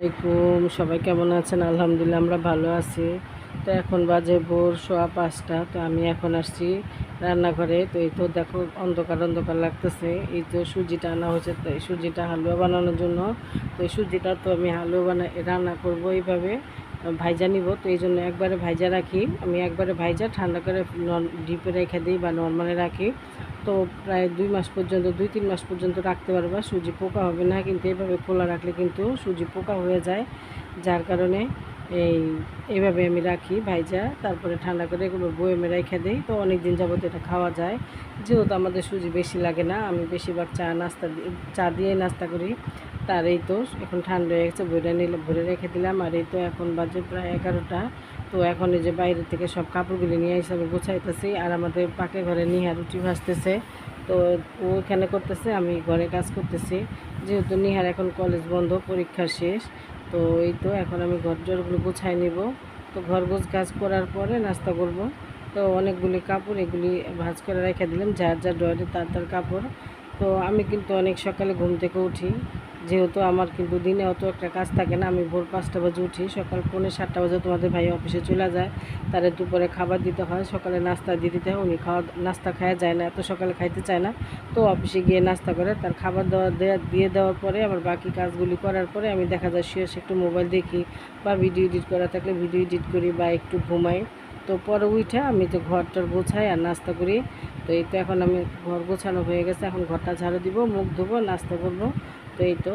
আসসালামাইকুম সবাই কেমন আছেন? আলহামদুলিল্লাহ, আমরা ভালো আছি। তো এখন বাজে ভোর সোয়া পাঁচটা, তো আমি এখন আসছি রান্নাঘরে। তো এই তো দেখো, অন্ধকার অন্ধকার লাগতেছে। এই তো সুজিটা আনা হয়েছে, তো এই সুজিটা হালুয়া বানানোর জন্য। তো এই সুজিটা তো আমি হালুয়া বানা রান্না করব এইভাবে। ভাইজা নিব, তো এই জন্য একবারে ভাইজা রাখি। আমি একবারে ভাইজা, ঠান্ডা করে ডিপে রেখে দিই বা নর্মালে রাখি। তো প্রায় দুই মাস পর্যন্ত, দুই তিন মাস পর্যন্ত রাখতে পারবা সুজি পোকা হবে না, কিন্তু এইভাবে খোলা রাখলে কিন্তু সুজি পোকা হয়ে যায়, যার কারণে এই এইভাবে আমি রাখি ভাইজা। তারপরে ঠান্ডা করে এগুলো বয়েমে রেখে দিই। তো অনেক দিন যাবত এটা খাওয়া যায়। যেহেতু আমাদের সুজি বেশি লাগে না, আমি বেশিরভাগ চা নাস্তা চা দিয়ে নাস্তা করি। তার এই তো এখন ঠান্ডা হয়ে গেছে ভরে নিলে, ভরে রেখে দিলাম। আর এই তো এখন বাজে প্রায় এগারোটা। তো এখন এই যে বাইরে থেকে সব কাপড়গুলি নিয়ে এসে আমি গোছাইতেছি। আর আমাদের পাকে ঘরে নিহা রুটি ভাসতেছে তো ও এখানে করতেছে, আমি ঘরে কাজ করতেছি। যেহেতু নিহার এখন কলেজ বন্ধ, পরীক্ষা শেষ। তো এই তো এখন আমি ঘর জোরগুলো গোছায় নিব। তো ঘর গোছ কাজ করার পরে নাস্তা করব। তো অনেকগুলি কাপড় এগুলি ভাজ করে রেখে দিলাম। যার যার ডয়ারে তার তার কাপড়। তো আমি কিন্তু অনেক সকালে ঘুম থেকে উঠি। যেহেতু আমার কিন্তু দিনে অত একটা কাজ থাকে না, আমি ভোর পাঁচটা বাজে উঠি, সকাল পৌনে সাতটা বাজে তোমাদের ভাই অফিসে চলে যায়, তারে দুপুরে খাবার দিতে হয়, সকালে নাস্তা দিয়ে দিতে হয়, উনি খাওয়া, নাস্তা খাওয়া যায় না, এত সকালে খাইতে চায় না, তো অফিসে গিয়ে নাস্তা করে, তার খাবার দাবার দেওয়া, দিয়ে দেওয়ার পরে, আবার বাকি কাজগুলি করার পরে আমি দেখা যায় শুয়ে একটু মোবাইল দেখি বা ভিডিও এডিট করা থাকলে ভিডিও এডিট করি বা একটু ঘুমাই, তো পরে উঠে আমি তো ঘরটার গোছাই আর নাস্তা করি, তো এই তো এখন আমি ঘর গোছানো হয়ে গেছে, এখন ঘরটা ঝাড়ু দিব, মুখ ধোবো, নাস্তা করব তো এই তো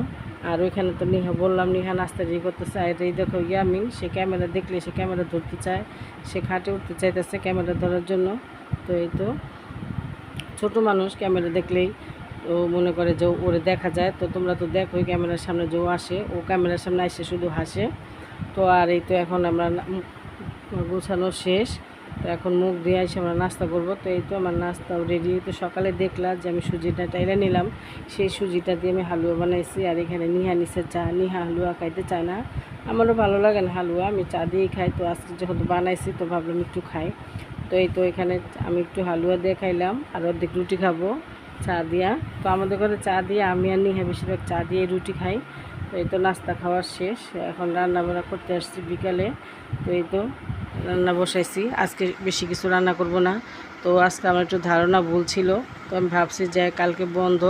আর ওইখানে তো নিহা বললাম, নিহা নাস্তা রেডি করতেছে, আর এই দেখো ইয়ামিন, সে ক্যামেরা দেখলে সে ক্যামেরা ধরতে চায়। সে খাটে উঠতে চাইতেছে ক্যামেরা ধরার জন্য। তো এই তো ছোট মানুষ ক্যামেরা দেখলেই ও মনে করে যে ওরে দেখা যায়। তো তোমরা তো দেখোই ক্যামেরার সামনে যে আসে, ও ক্যামেরার সামনে এসে শুধু হাসে। তো আর এই তো এখন আমরা গোছানো শেষ। তো এখন মুখ দিয়ে এসে আমরা নাস্তা করব। তো এই তো আমার নাস্তা রেডি তো সকালে দেখলাম যে আমি সুজিটা টাইলে নিলাম। সেই সুজিটা দিয়ে আমি হালুয়া বানাইছি। আর এখানে নিহা নিচে চা। নিহা হালুয়া খাইতে চায় না। আমারও ভালো লাগে না হালুয়া। আমি চা দিয়েই খাই। তো আজকে যখন বানাইছি, তো ভাবলাম একটু খাই। তো এই তো এখানে আমি একটু হালুয়া দিয়ে খাইলাম। আর অর্ধেক রুটি খাব চা দিয়া। তো আমাদের ঘরে চা দিয়ে আমি আর নিহা বেশিরভাগ চা দিয়ে রুটি খাই। তো এই তো নাস্তা খাওয়ার শেষ। এখন রান্না বান্না করতে আসছি বিকালে। তো এই তো রান্না বসাইছি। আজকে বেশি কিছু রান্না করব না। তো আজকে আমার একটু ধারণা ভুল ছিল, তো আমি ভাবছি যে কালকে বন্ধ।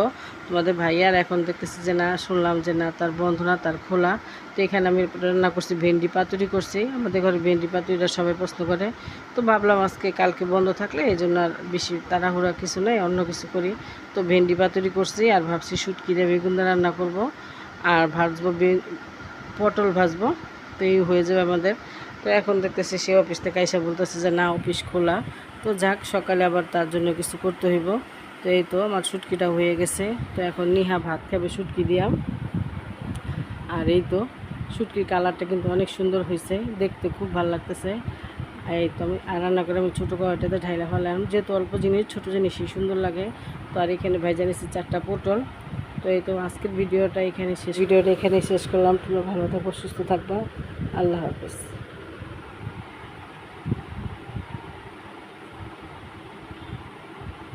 তোমাদের ভাইয়ার এখন দেখতেছি যে না, শুনলাম যে না, তার বন্ধ না, তার খোলা। তো এখানে আমি রান্না করছি, ভেন্ডি পাতুরি করছি। আমাদের ঘরে ভেন্ডি পাতুরিটা সবাই প্রশ্ন করে। তো ভাবলাম আজকে কালকে বন্ধ থাকলে, এই জন্য আর বেশি তাড়াহুড়া কিছু নেই, অন্য কিছু করি। তো ভেন্ডি পাতুরি করছি আর ভাবছি শুটকিরে বেগুন দিয়ে রান্না করব। আর ভাজবো পটল ভাজবো। তো এই হয়ে যাবে আমাদের। তো এখন দেখতেছি সে অফিস থেকে এসে বলতেছে যে, না, অফিস খোলা। তো যাক, সকালে আবার তার জন্য কিছু করতে হইব। তো এই তো আমার শুটকিটা হয়ে গেছে। তো এখন নিহা ভাত খাবে শুটকি দিয়া। আর এই তো শুটকির কালারটা কিন্তু অনেক সুন্দর হয়েছে। দেখতে খুব ভালো লাগতেছে। এই তো আমি রান্না করে আমি ছোটো কড়াইটাতে ঢাইলা ফেলাম। যেহেতু অল্প জিনিস, ছোটো জিনিসই সুন্দর লাগে। তো আর এখানে ভেজা নিচ্ছি চারটা পটল। তো এই তো আজকের ভিডিওটা এখানে শেষ ভিডিওটা এখানে শেষ করলাম। তোমরা ভালো থাকো, সুস্থ থাকবা আল্লাহ হাফেজ।